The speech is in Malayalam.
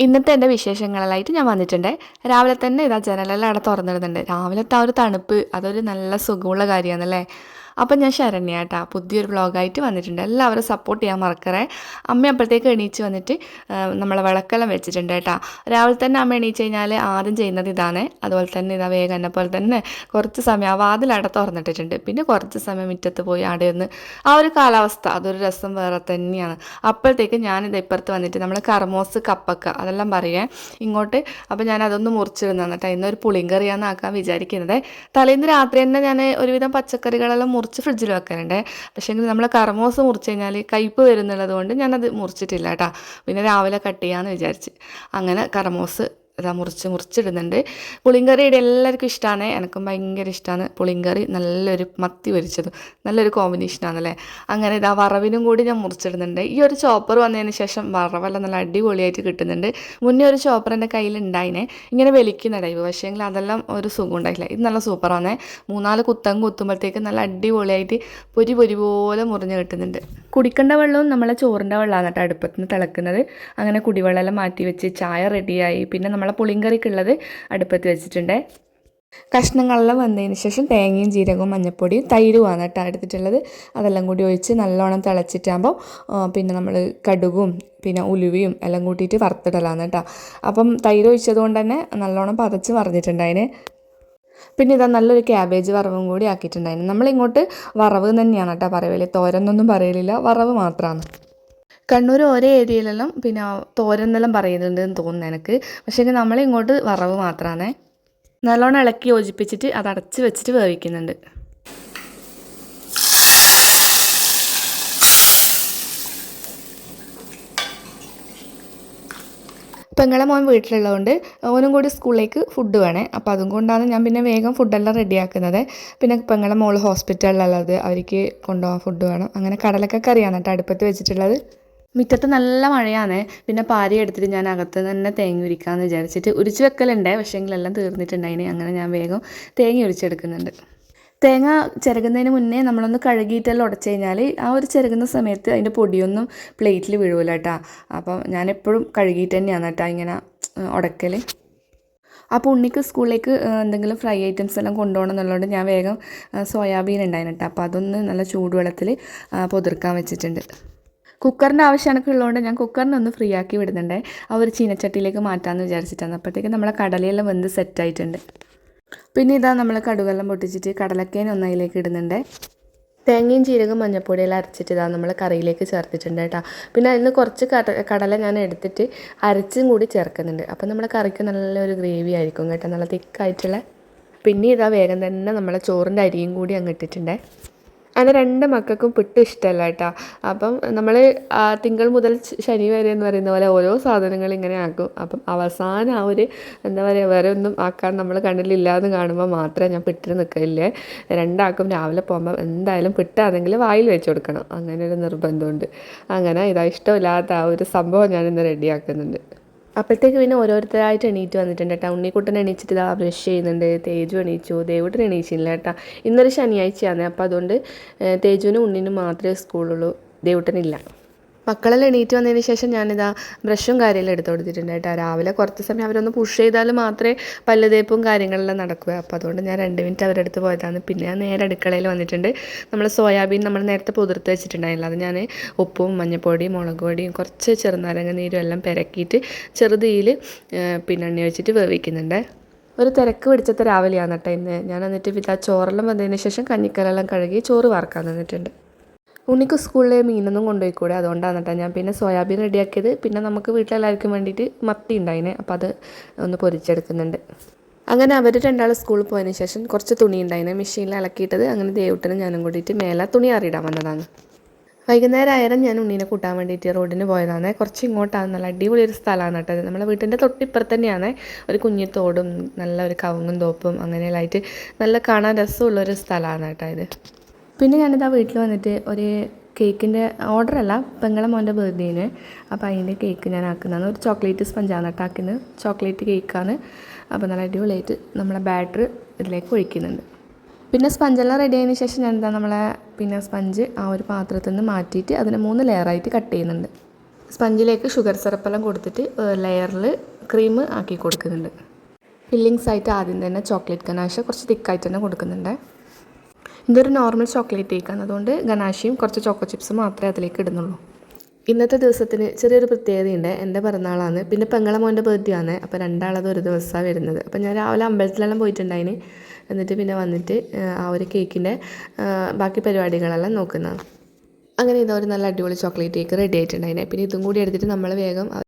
ഇന്നത്തെ എന്റെ വിശേഷങ്ങളിലായിട്ട് ഞാൻ വന്നിട്ടുണ്ട്. രാവിലെ തന്നെ ഇതാ ജനലെല്ലാം അവിടെ തുറന്നിടുന്നുണ്ട്. രാവിലത്തെ ആ ഒരു തണുപ്പ് അതൊരു നല്ല സുഖമുള്ള കാര്യമാണല്ലേ? അപ്പം ഞാൻ ശരണ്യ കേട്ടോ പുതിയൊരു വ്ളോഗായിട്ട് വന്നിട്ടുണ്ട്. എല്ലാവരും സപ്പോർട്ട് ചെയ്യാൻ മറക്കറേ അമ്മ അപ്പോഴത്തേക്ക് എണീച്ച് വന്നിട്ട് നമ്മളെ വിളക്കെല്ലാം വെച്ചിട്ടുണ്ട് കേട്ടോ. രാവിലെ തന്നെ അമ്മ എണീച്ച് കഴിഞ്ഞാൽ ആദ്യം ചെയ്യുന്നത് ഇതാണ്. അതുപോലെ തന്നെ ഇതാ വേഗം എന്നെ പോലെ തന്നെ കുറച്ച് സമയം ആ വാതിലവിടെ തുറന്നിട്ടിട്ടുണ്ട്. പിന്നെ കുറച്ച് സമയം മുറ്റത്ത് പോയി അവിടെ നിന്ന് ആ ഒരു കാലാവസ്ഥ അതൊരു രസം വേറെ തന്നെയാണ്. അപ്പോഴത്തേക്ക് ഞാനിത് ഇപ്പുറത്ത് വന്നിട്ട് നമ്മൾ കർമോസ് കപ്പക്ക അതെല്ലാം പറയേ. ഇങ്ങോട്ട് അപ്പോൾ ഞാൻ അതൊന്ന് മുറിച്ചിരുന്നു കേട്ടോ. ഇന്നൊരു പുളിങ്കറിയാന്ന് ആക്കാൻ വിചാരിക്കുന്നത് തലേന്ന് രാത്രി തന്നെ ഞാൻ ഒരുവിധം പച്ചക്കറികളെല്ലാം ഫ്രിഡ്ജിൽ വെക്കാറുണ്ട് പക്ഷേ എങ്കിൽ നമ്മൾ കറമോസ് മുറിച്ച് കഴിഞ്ഞാൽ കയ്പ്പ് വരുന്നുള്ളത് കൊണ്ട് ഞാനത് മുറിച്ചിട്ടില്ല കേട്ടോ. പിന്നെ രാവിലെ കട്ട് ചെയ്യാമെന്ന് വിചാരിച്ച്. അങ്ങനെ കർമോസ് ഇതാ മുറിച്ച് മുറിച്ചിടുന്നുണ്ട്. പുളിങ്കറിയുടെ എല്ലാവർക്കും ഇഷ്ടമാണ് എനിക്കും ഭയങ്കര ഇഷ്ടമാണ് പുളിങ്കറി. നല്ലൊരു മത്തി പൊരിച്ചതും നല്ലൊരു കോമ്പിനേഷനാണല്ലേ അങ്ങനെ ഇതാ വറവിനും കൂടി ഞാൻ മുറിച്ചിടുന്നുണ്ട്. ഈ ഒരു ചോപ്പർ വന്നതിന് ശേഷം വറവെല്ലാം നല്ല അടിപൊളിയായിട്ട് കിട്ടുന്നുണ്ട്. മുന്നേ ഒരു ചോപ്പർ എന്റെ കയ്യിൽ ഉണ്ടായിനെ ഇങ്ങനെ വലിക്കുന്ന ടൈപ്പ് പക്ഷേ എങ്കിൽ അതെല്ലാം ഒരു സുഖം ഉണ്ടായില്ല. ഇത് നല്ല സൂപ്പറാണ് മൂന്നാൽ കുത്തം കുത്തുമ്പോഴത്തേക്ക് നല്ല അടിപൊളിയായിട്ട് പൊരി പൊരി പോലെ മുറിഞ്ഞ് കിട്ടുന്നുണ്ട്. കുടിക്കേണ്ട വെള്ളവും നമ്മളെ ചോറിന്റെ വെള്ളമാണ് കേട്ടോ അടുപ്പത്തിന് തിളക്കുന്നത്. അങ്ങനെ കുടിവെള്ളമെല്ലാം മാറ്റി വെച്ച് ചായ റെഡിയായി പിന്നെ നമ്മളെ പുളിങ്കറിക്കുള്ളത് അടുപ്പത്ത് വെച്ചിട്ടുണ്ട്. കഷ്ണങ്ങളെല്ലാം വന്നതിന് ശേഷം തേങ്ങയും ജീരകവും മഞ്ഞൾപ്പൊടിയും തൈരുമാണ് കേട്ടോ എടുത്തിട്ടുള്ളത്. അതെല്ലാം കൂടി ഒഴിച്ച് നല്ലോണം തിളച്ചിട്ടാകുമ്പോൾ പിന്നെ നമ്മൾ കടുകും പിന്നെ ഉലുവയും എല്ലാം കൂട്ടിയിട്ട് വറുത്തിടലാണ് കേട്ടോ. അപ്പം തൈര് ഒഴിച്ചത് കൊണ്ട് തന്നെ നല്ലോണം പതച്ച് പറഞ്ഞിട്ടുണ്ട് അതിന്. പിന്നെ ഇതാ നല്ലൊരു ക്യാബേജ് വറവും കൂടി ആക്കിയിട്ടുണ്ടായിരുന്നു നമ്മളിങ്ങോട്ട് വറവ് തന്നെയാണ് കേട്ടോ പറയൽ. തോരന്നൊന്നും പറയലില്ല വറവ് മാത്രമാണ് കണ്ണൂർ ഓരോ ഏരിയയിലെല്ലാം പിന്നെ തോരന്നെല്ലാം പറയുന്നുണ്ട് എന്ന് തോന്നുന്നു എനിക്ക്. പക്ഷേ എങ്കിൽ നമ്മളിങ്ങോട്ട് വറവ് മാത്രമാണ് നല്ലോണം ഇളക്കി യോജിപ്പിച്ചിട്ട് അത് അടച്ച് വെച്ചിട്ട് വേവിക്കുന്നുണ്ട്. പെങ്ങളെ മോൻ വീട്ടിലുള്ളതുകൊണ്ട് ഓനും കൂടി സ്കൂളിലേക്ക് ഫുഡ് വേണേ. അപ്പോൾ അതും കൊണ്ടാണ് ഞാൻ പിന്നെ വേഗം ഫുഡെല്ലാം റെഡിയാക്കുന്നത് പിന്നെ പെങ്ങളെ മോൾ ഹോസ്പിറ്റലിലുള്ളത് അവർക്ക് കൊണ്ടുപോകാൻ ഫുഡ് വേണം. അങ്ങനെ കടലൊക്കെ കറിയാണ് കേട്ടോ അടുപ്പത്ത് വെച്ചിട്ടുള്ളത്. മുറ്റത്ത് നല്ല മഴയാണ്. പിന്നെ പാരി എടുത്തിട്ട് ഞാൻ അകത്ത് തന്നെ തേങ്ങ ഉരിക്കാമെന്ന് വിചാരിച്ചിട്ട് ഉരിച്ച് വെക്കലുണ്ട്. പക്ഷേ പക്ഷേങ്കിലെല്ലാം തീർന്നിട്ടുണ്ടായിന്. അങ്ങനെ ഞാൻ വേഗം തേങ്ങ ഉരിച്ചെടുക്കുന്നുണ്ട്. തേങ്ങ ചിരകുന്നതിന് മുന്നേ നമ്മളൊന്ന് കഴുകിയിട്ടെല്ലാം ഉടച്ചു കഴിഞ്ഞാൽ ആ ഒരു ചിരകുന്ന സമയത്ത് അതിന്റെ പൊടിയൊന്നും പ്ലേറ്റിൽ വീഴൂല കേട്ടോ. അപ്പം ഞാനെപ്പോഴും കഴുകിയിട്ട് തന്നെയാണ് കേട്ടോ ഇങ്ങനെ ഉടക്കൽ അപ്പോൾ ഉണ്ണിക്ക് സ്കൂളിലേക്ക് എന്തെങ്കിലും ഫ്രൈ ഐറ്റംസ് എല്ലാം കൊണ്ടുപോകണം എന്നുള്ളതുകൊണ്ട് ഞാൻ വേഗം സോയാബീൻ ഉണ്ടായിരുന്നു കേട്ടോ. അപ്പോൾ അതൊന്ന് നല്ല ചൂടുവെള്ളത്തിൽ പൊതിർക്കാൻ വെച്ചിട്ടുണ്ട്. കുക്കറിന്റെ ആവശ്യമൊക്കെ ഉള്ളതുകൊണ്ട് ഞാൻ കുക്കറിനെ ഒന്ന് ഫ്രീ ആക്കി വിടുന്നുണ്ട്. ആ ഒരു ചീനച്ചട്ടിയിലേക്ക് മാറ്റാമെന്ന് വിചാരിച്ചിട്ടാണ്. അപ്പോഴത്തേക്ക് നമ്മളെ കടലയെല്ലാം വെന്ത് സെറ്റായിട്ടുണ്ട് പിന്നെ ഇതാ നമ്മൾ കടുകെല്ലാം പൊട്ടിച്ചിട്ട് കടലക്കേനെ ഒന്ന് അതിലേക്ക് ഇടുന്നുണ്ട്. തേങ്ങയും ജീരകം മഞ്ഞപ്പൊടിയെല്ലാം അരച്ചിട്ട് ഇതാ നമ്മൾ കറിയിലേക്ക് ചേർത്തിട്ടുണ്ട് കേട്ടോ. പിന്നെ അതിൽ നിന്ന് കുറച്ച് കടല ഞാൻ എടുത്തിട്ട് അരച്ചും കൂടി ചേർക്കുന്നുണ്ട്. അപ്പം നമ്മുടെ കറിക്ക് നല്ലൊരു ഗ്രേവി ആയിരിക്കും കേട്ടോ. നല്ല തിക്കായിട്ടുള്ള. പിന്നെ ഇതാ വേഗം തന്നെ നമ്മളെ ചോറിന്റെ അരിയും കൂടി അങ്ങ് ഇട്ടിട്ടുണ്ട്. അങ്ങനെ രണ്ട് മക്കൾക്കും പുട്ട് ഇഷ്ടമല്ല കേട്ടോ. അപ്പം നമ്മൾ തിങ്കൾ മുതൽ ശനി വരെ എന്ന് പറയുന്ന പോലെ ഓരോ സാധനങ്ങൾ ഇങ്ങനെ ആക്കും. അപ്പം അവസാനം ആ ഒരു എന്താ പറയുക വേറെ ഒന്നും ആക്കാൻ നമ്മൾ കണ്ണിലില്ലാന്ന് കാണുമ്പോൾ മാത്രമേ ഞാൻ പിട്ടിന് നിൽക്കില്ലേ രണ്ടാൾക്കും രാവിലെ പോകുമ്പോൾ എന്തായാലും പിട്ടാണെങ്കിൽ വായിൽ വെച്ച് കൊടുക്കണം. അങ്ങനെ ഒരു നിർബന്ധമുണ്ട്. അങ്ങനെ ഇതാ ഇഷ്ടമില്ലാത്ത ആ ഒരു സംഭവം ഞാനിന്ന് റെഡിയാക്കുന്നുണ്ട്. അപ്പോഴത്തേക്ക് പിന്നെ ഓരോരുത്തരായിട്ട് എണീറ്റ് വന്നിട്ടുണ്ട് കേട്ടോ. ഉണ്ണിക്കുട്ടൻ എണീച്ചിട്ട് ഇതാ ബ്രഷ് ചെയ്യുന്നുണ്ട്. തേജു എണീച്ചു. ദേവുട്ടൻ എണീച്ചില്ല കേട്ടോ. ഇന്നൊരു ശനിയാഴ്ചയാണ്. അപ്പോൾ അതുകൊണ്ട് തേജുവിനും ഉണ്ണിനും മാത്രമേ സ്കൂളുള്ളൂ. ദേവുട്ടനില്ല. മക്കളെല്ലാം എണീറ്റ് വന്നതിന് ശേഷം ഞാനിതാ ബ്രഷും കാര്യമെല്ലാം എടുത്ത് കൊടുത്തിട്ടുണ്ട് കേട്ടോ. രാവിലെ കുറച്ച് സമയം അവരൊന്ന് പുഷ് ചെയ്താൽ മാത്രമേ പല്ല് തേപ്പും കാര്യങ്ങളെല്ലാം നടക്കുക അപ്പോൾ അതുകൊണ്ട് ഞാൻ രണ്ട് മിനിറ്റ് അവരുടെ അടുത്ത് പോയതാണ്. പിന്നെ ഞാൻ നേരെ അടുക്കളയിൽ വന്നിട്ടുണ്ട്. നമ്മൾ സോയാബീൻ നമ്മൾ നേരത്തെ പുതിർത്ത് വെച്ചിട്ടുണ്ടായില്ല അത് ഞാൻ ഉപ്പും മഞ്ഞൾപ്പൊടിയും മുളക് പൊടിയും കുറച്ച് ചെറുനാരങ്ങ നീരും എല്ലാം പെരക്കിയിട്ട് ചെറുതീയിൽ പിന്നെ എണ്ണ വെച്ചിട്ട് വേവിക്കുന്നുണ്ട്. ഒരു തിരക്ക് പിടിച്ചത്തെ രാവിലെയാണ് കേട്ടോ ഇന്ന്. ഞാൻ എന്നിട്ട് ഇതാ ചോറെല്ലാം വന്നതിന് ശേഷം കഞ്ഞിക്കലെല്ലാം കഴുകി ചോറ് വാർക്കാൻ നിന്നിട്ടുണ്ട്. ഉണ്ണിക്ക് സ്കൂളിലെ മീനൊന്നും കൊണ്ടുപോയിക്കൂടെ? അതുകൊണ്ടാണ് കേട്ടോ ഞാൻ പിന്നെ സോയാബീൻ റെഡിയാക്കിയത്. പിന്നെ നമുക്ക് വീട്ടിലെല്ലാവർക്കും വേണ്ടിയിട്ട് മത്തി ഉണ്ടായിനെ. അപ്പോൾ അത് ഒന്ന് പൊരിച്ചെടുക്കുന്നുണ്ട്. അങ്ങനെ അവർ രണ്ടാൾ സ്കൂളിൽ പോയതിന് ശേഷം കുറച്ച് തുണി ഉണ്ടായിനെ. മെഷീനിൽ ഇളക്കിയിട്ടത് അങ്ങനെ ദേവട്ടനും ഞാനും കൂടിയിട്ട് മേലെ തുണി അറിയിടാൻ വന്നതാണ്. വൈകുന്നേരം ആയാലും ഞാൻ ഉണ്ണീനെ കൂട്ടാൻ വേണ്ടിയിട്ട് റോഡിന് പോയതാണ്. കുറച്ച് ഇങ്ങോട്ടാണ്. നല്ല അടിപൊളി ഒരു സ്ഥലമാണ് കേട്ടോ ഇത്. നമ്മളെ വീട്ടിന്റെ തൊട്ടിപ്പുറത്ത് തന്നെയാണ്. ഒരു കുഞ്ഞി തോടും നല്ല ഒരു കവുങ്ങും തോപ്പും അങ്ങനെയെല്ലാം ആയിട്ട് നല്ല കാണാൻ രസമുള്ളൊരു സ്ഥലമാണ് കേട്ടോ ഇത്. പിന്നെ ഞാനിതാ വീട്ടിൽ വന്നിട്ട് ഒരു കേക്കിന്റെ ഓർഡറല്ല പെങ്ങളെ മോന്റെ ബർത്ത്ഡേന്. അപ്പോൾ അതിന്റെ കേക്ക് ഞാൻ ആക്കുന്നതാണ് ഒരു ചോക്ലേറ്റ് സ്പഞ്ചാണ് കേട്ടോ ആക്കുന്നത് ചോക്ലേറ്റ് കേക്കാണ്. അപ്പോൾ നല്ല അടിപൊളിയായിട്ട് നമ്മളെ ബാറ്റർ ഇതിലേക്ക് ഒഴിക്കുന്നുണ്ട്. പിന്നെ സ്പഞ്ചെല്ലാം റെഡി ആയതിനു ശേഷം ഞാൻ എന്താ നമ്മളെ പിന്നെ സ്പഞ്ച് ആ ഒരു പാത്രത്തിൽ നിന്ന് മാറ്റിയിട്ട് അതിനെ മൂന്ന് ലെയറായിട്ട് കട്ട് ചെയ്യുന്നുണ്ട്. സ്പഞ്ചിലേക്ക് ഷുഗർ സിറപ്പെല്ലാം കൊടുത്തിട്ട് ലെയറിൽ ക്രീം ആക്കി കൊടുക്കുന്നുണ്ട്. ഫില്ലിങ്സ് ആയിട്ട് ആദ്യം തന്നെ ചോക്ലേറ്റ് കനാശ കുറച്ച് തിക്കായിട്ട് തന്നെ കൊടുക്കുന്നുണ്ട്. ഇതൊരു നോർമൽ ചോക്ലേറ്റ് കേക്കാണ് അതുകൊണ്ട് ഗനാഷിയും കുറച്ച് ചോക്കോ ചിപ്സ് മാത്രമേ അതിലേക്ക് ഇടുന്നുള്ളൂ. ഇന്നത്തെ ദിവസത്തിന് ചെറിയൊരു പ്രത്യേകതയുണ്ട്. എന്റെ പിറന്നാളാണ്. പിന്നെ പെങ്ങളെ മോന്റെ ബർത്ത്ഡേ ആണ്. അപ്പോൾ രണ്ടാളത് ഒരു ദിവസമാണ് വരുന്നത്. അപ്പോൾ ഞാൻ രാവിലെ അമ്പലത്തിലെല്ലാം പോയിട്ടുണ്ടായിന്. എന്നിട്ട് പിന്നെ വന്നിട്ട് ആ ഒരു കേക്കിന്റെ ബാക്കി പരിപാടികളെല്ലാം നോക്കുന്നതാണ്. അങ്ങനെ ഇതൊരു നല്ല അടിപൊളി ചോക്ലേറ്റ് കേക്ക് റെഡി ആയിട്ടുണ്ടായിനെ. പിന്നെ ഇതും കൂടി എടുത്തിട്ട് നമ്മൾ വേഗം